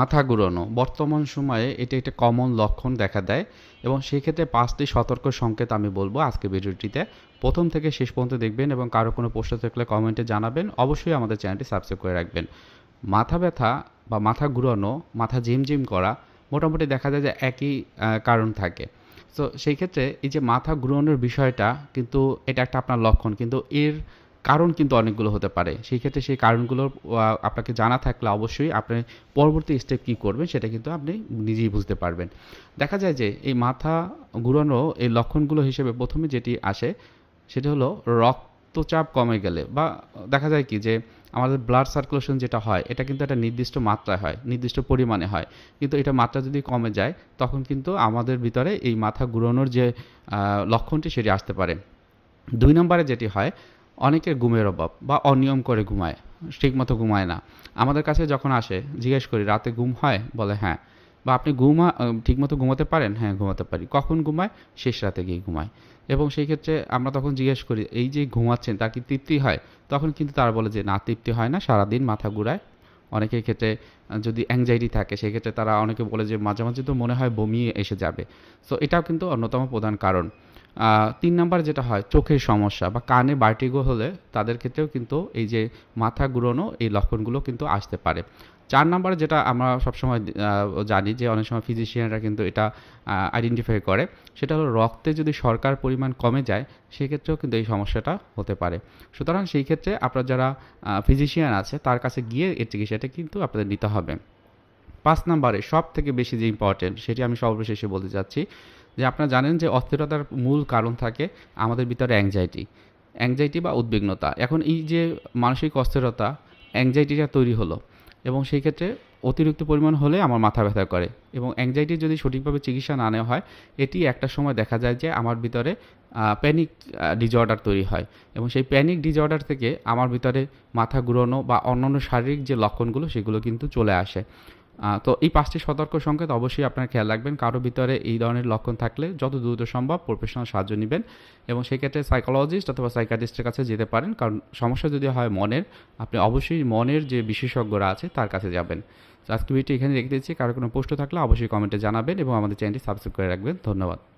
মাথা ঘুরানো। বর্তমান সময়ে এটি একটা কমন লক্ষণ দেখা দেয় এবং সেই ক্ষেত্রে পাঁচটি সতর্ক সংকেত আমি বলব আজকে ভিডিওটিতে। প্রথম থেকে শেষ পর্যন্ত দেখবেন এবং কারও কোনো প্রশ্ন থাকলে কমেন্টে জানাবেন। অবশ্যই আমাদের চ্যানেলটি সাবস্ক্রাইব করে রাখবেন। মাথা ব্যথা বা মাথা ঘুরানো, মাথা ঝিমঝিম করা মোটামুটি দেখা যায় যে একই কারণ থাকে। তো সেই ক্ষেত্রে এই যে মাথা ঘুরানোর বিষয়টা কিন্তু এটা একটা আপনার লক্ষণ। কিন্তু এর কারণ কিন্তু অনেকগুলো হতে পারে। সেই ক্ষেত্রে সেই কারণগুলো আপনাকে জানা থাকলে অবশ্যই আপনি পরবর্তী স্টেপ কী করবেন সেটা কিন্তু আপনি নিজেই বুঝতে পারবেন। দেখা যায় যে এই মাথা ঘুরানো এই লক্ষণগুলো হিসেবে প্রথমে যেটি আসে সেটা হলো রক্তচাপ কমে গেলে বা দেখা যায় কি যে আমাদের ব্লাড সার্কুলেশন যেটা হয়, এটা কিন্তু একটা নির্দিষ্ট মাত্রায় হয়, নির্দিষ্ট পরিমাণে হয়। কিন্তু এটা মাত্রা যদি কমে যায়, তখন কিন্তু আমাদের ভিতরে এই মাথা ঘুরানোর যে লক্ষণটি সেটি আসতে পারে। দুই নম্বরে যেটি হয় অনেকের ঘুমের অভাব বা অনিয়ম করে ঘুমায়, ঠিকমতো ঘুমায় না। আমাদের কাছে যখন আসে, জিজ্ঞেস করি, রাতে ঘুম হয়? বলে হ্যাঁ। বা, আপনি ঘুমা ঠিকমতো ঘুমাতে পারেন? হ্যাঁ ঘুমাতে পারি। কখন ঘুমায়? শেষ রাতে গিয়ে ঘুমায়। এবং সেই ক্ষেত্রে আমরা তখন জিজ্ঞেস করি, এই যে ঘুমাচ্ছেন, তার কি তৃপ্তি হয়? তখন কিন্তু তারা বলে যে, না, তৃপ্তি হয় না, সারাদিন মাথা ঘুরায়। অনেকের ক্ষেত্রে যদি অ্যাংজাইটি থাকে সেক্ষেত্রে তারা অনেকে বলে যে, মাঝে মাঝে তো মনে হয় বমি এসে যাবে। সো এটাও কিন্তু অন্যতম প্রধান কারণ। তিন নাম্বার যেটা হয়, চোখের সমস্যা বা কানে বার্টিগো হলে তাদের ক্ষেত্রেও কিন্তু এই যে মাথা ঘুরানো, এই লক্ষণগুলো কিন্তু আসতে পারে। চার নাম্বার যেটা আমরা সবসময় জানি যে অনেক সময় ফিজিশিয়ানরা কিন্তু এটা আইডেন্টিফাই করে, সেটা হলো রক্তে যদি সরকার পরিমাণ কমে যায়, সেক্ষেত্রেও কিন্তু এই সমস্যাটা হতে পারে। সুতরাং সেই ক্ষেত্রে আপনার যারা ফিজিশিয়ান আছে, তার কাছে গিয়ে এর চিকিৎসাটা কিন্তু আপনাদের নিতে হবে। পাঁচ নাম্বারে সব থেকে বেশি যে ইম্পর্টেন্ট সেটি আমি সর্বশেষে বলতে চাচ্ছি যে আপনারা জানেন যে অস্থিরতার মূল কারণ থাকে আমাদের ভিতরে অ্যাংজাইটি অ্যাংজাইটি বা উদ্বিগ্নতা। এখন এই যে মানসিক অস্থিরতা অ্যাংজাইটিটা তৈরি হলো এবং সেই ক্ষেত্রে অতিরিক্ত পরিমাণ হলে আমার মাথা ব্যথা করে এবং অ্যাংজাইটি যদি সঠিকভাবে চিকিৎসা না নেওয়া হয়, এটি একটা সময় দেখা যায় যে আমার ভিতরে প্যানিক ডিজঅর্ডার তৈরি হয় এবং সেই প্যানিক ডিজঅর্ডার থেকে আমার ভিতরে মাথা ঘুরানো বা অন্যান্য শারীরিক যে লক্ষণগুলো, সেগুলো কিন্তু চলে আসে। তো এই পাঁচটি সতর্ক সংকেত অবশ্যই আপনার খেয়াল রাখবেন। কারও ভিতরে এই ধরনের লক্ষণ থাকলে যত দ্রুত সম্ভব প্রফেশনাল সাহায্য নেবেন এবং সেক্ষেত্রে সাইকোলজিস্ট অথবা সাইকাটিস্টের কাছে যেতে পারেন। কারণ সমস্যা যদি হয় মনের, আপনি অবশ্যই মনের যে বিশেষজ্ঞরা আছে তার কাছে যাবেন। আজকে ভিডিওটি এখানে রেখে দিচ্ছি। কারও কোনো প্রশ্ন থাকলে অবশ্যই কমেন্টে জানাবেন এবং আমাদের চ্যানেলটি সাবস্ক্রাইব করে রাখবেন। ধন্যবাদ।